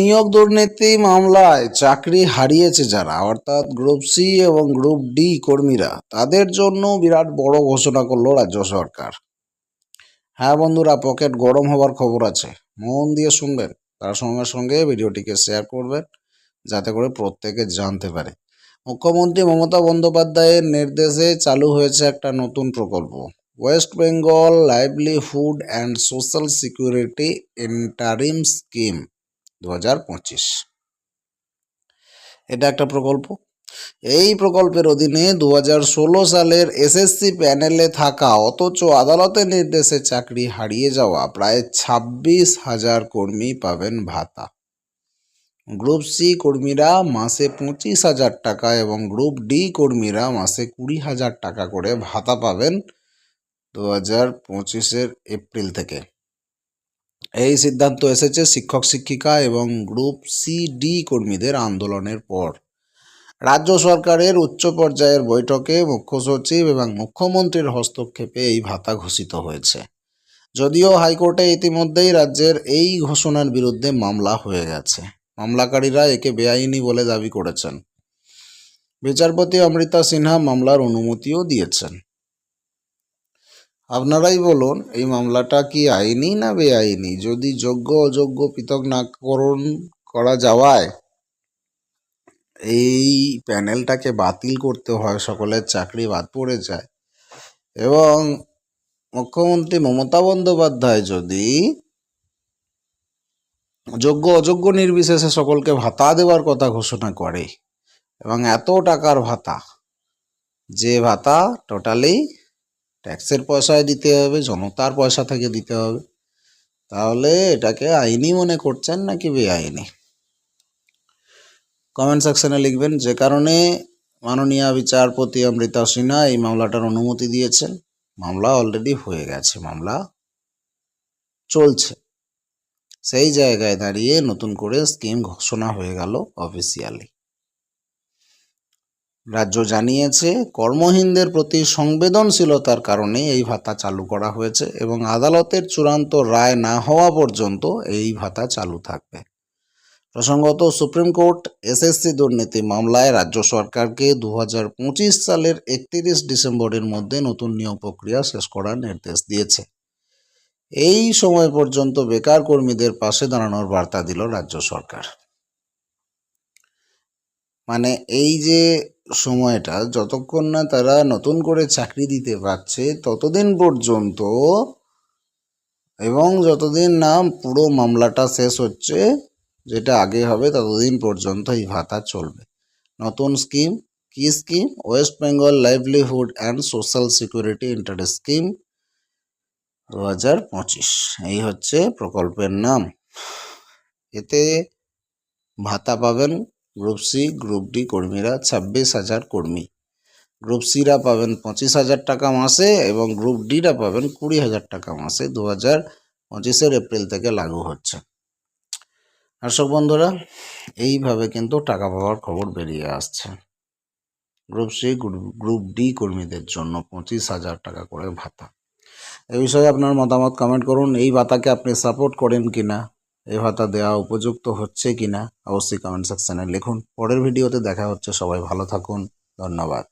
নিয়োগ দুর্নীতি মামলায় চাকরি হারিয়েছে যারা, অর্থাৎ গ্রুপ সি এবং গ্রুপ ডি কর্মীরা। তাদের জন্য বিরাট বড় ঘোষণা করল রাজ্য সরকার। হ্যাঁ বন্ধুরা, পকেট গরম হবার খবর আছে। মন দিয়ে শুনবেন, তার সঙ্গে সঙ্গে ভিডিওটিকে শেয়ার করবেন, যাতে করে প্রত্যেকে জানতে পারে। মুখ্যমন্ত্রী মমতা বন্দ্যোপাধ্যায়ের নির্দেশে চালু হয়েছে একটা নতুন প্রকল্প। West Bengal livelihood and social security interim scheme. দু হাজার পঁচিশ। এটা একটা প্রকল্প। এই প্রকল্পের অধীনে দু হাজার ষোলো সালের এসএসসি প্যানেলে থাকা অথচ আদালতের নির্দেশে চাকরি হারিয়ে যাওয়া প্রায় ছাব্বিশ হাজার কর্মী পাবেন ভাতা। গ্রুপ সি কর্মীরা মাসে পঁচিশ হাজার টাকা এবং গ্রুপ ডি কর্মীরা মাসে কুড়ি হাজার টাকা করে ভাতা পাবেন দু হাজার পঁচিশের এপ্রিল থেকে। এই সিদ্ধান্ত এসেছে শিক্ষক, শিক্ষিকা এবং গ্রুপ সি ডি কর্মীদের আন্দোলনের পর। রাজ্য সরকারের উচ্চ পর্যায়ের বৈঠকে মুখ্য সচিব এবং মুখ্যমন্ত্রীর হস্তক্ষেপে এই ভাতা ঘোষিত হয়েছে। যদিও হাইকোর্টে ইতিমধ্যেই রাজ্যের এই ঘোষণার বিরুদ্ধে মামলা হয়ে গেছে। মামলাকারীরা একে বেআইনি বলে দাবি করেছেন। বিচারপতি অমৃতা সিনহা মামলার অনুমতিও দিয়েছেন। আপনারাই বলুন, এই মামলাটা কি আইনি না বেআইনি? যদি যোগ্য, অযোগ্য পৃথক নাকরণ করা যাওয়ায় এই প্যানেলটাকে বাতিল করতে হয়, সকলের চাকরি বাদ পড়ে যায়। এবং মুখ্যমন্ত্রী মমতা বন্দ্যোপাধ্যায় যদি যোগ্য, অযোগ্য নির্বিশেষে সকলকে ভাতা দেওয়ার কথা ঘোষণা করে, এবং এত টাকার ভাতা, যে ভাতা টোটালি ট্যাক্সের পয়সায় দিতে হবে, জনতার পয়সা থেকে দিতে হবে। তাহলে এটাকে আইনি মনে করছেন নাকি বেআইনি? কমেন্ট সেকশনে লিখবেন, যে কারণে মাননীয় বিচারপতি অমৃতা সিনহা এই মামলাটার অনুমতি দিয়েছেন। মামলা অলরেডি হয়ে গেছে, মামলা চলছে। সেই জায়গায় দাঁড়িয়ে নতুন করে স্কিম ঘোষণা হয়ে গেল অফিসিয়ালি রাজ্য জানিয়েছে, কর্মহীনদের প্রতি সংবেদনশীলতার কারণে এই ভাতা চালু করা হয়েছে এবং আদালতের চূড়ান্ত রায় না হওয়া পর্যন্ত এই ভাতা চালু থাকবে। প্রসঙ্গত, সুপ্রিম কোর্ট এসএসসি দুর্নীতি মামলায় রাজ্য সরকারকে দু হাজার পঁচিশ সালের একত্রিশ ডিসেম্বরের মধ্যে নতুন নিয়োগ প্রক্রিয়া শেষ করার নির্দেশ দিয়েছে। এই সময় পর্যন্ত বেকার কর্মীদের পাশে দাঁড়ানোর বার্তা দিল রাজ্য সরকার। মানে এই যে সময়টা যতক্ষণ না তারা নতুন করে চাকরি দিতে পারছে, ততদিন পর্যন্ত এবং যতদিন না পুরো মামলাটা শেষ হচ্ছে, যেটা আগে হবে ততদিন পর্যন্ত এই ভাতা চলবে। নতুন স্কিম, কি scheme? West Bengal livelihood and social security interest scheme দু হাজার পঁচিশ। এই হচ্ছে প্রকল্পের নাম। এতে ভাতা পাবেন গ্রুপ সি, গ্রুপ ডি কর্মীরা ছাব্বিশ হাজার কর্মী। গ্রুপ সিরা পাবেন পঁচিশ হাজার টাকা মাসে এবং গ্রুপ ডিরা পাবেন কুড়ি হাজার টাকা মাসে। দু হাজার পঁচিশের এপ্রিল থেকে লাগু হচ্ছে। দর্শক বন্ধুরা, এইভাবে কিন্তু টাকা পাওয়ার খবর বেরিয়ে আসছে। গ্রুপ সি, গ্রুপ ডি কর্মীদের জন্য পঁচিশ হাজার টাকা করে ভাতা। এ বিষয়ে আপনার মতামত কমেন্ট করুন। এই ভাতাকে আপনি সাপোর্ট করেন কি না এই ভাতা দেওয়া উপযুক্ত হচ্ছে কিনা, অবশ্যই কমেন্ট সেকশানে লিখুন। পরের ভিডিওতে দেখা হচ্ছে, সবাই ভালো থাকুন, ধন্যবাদ।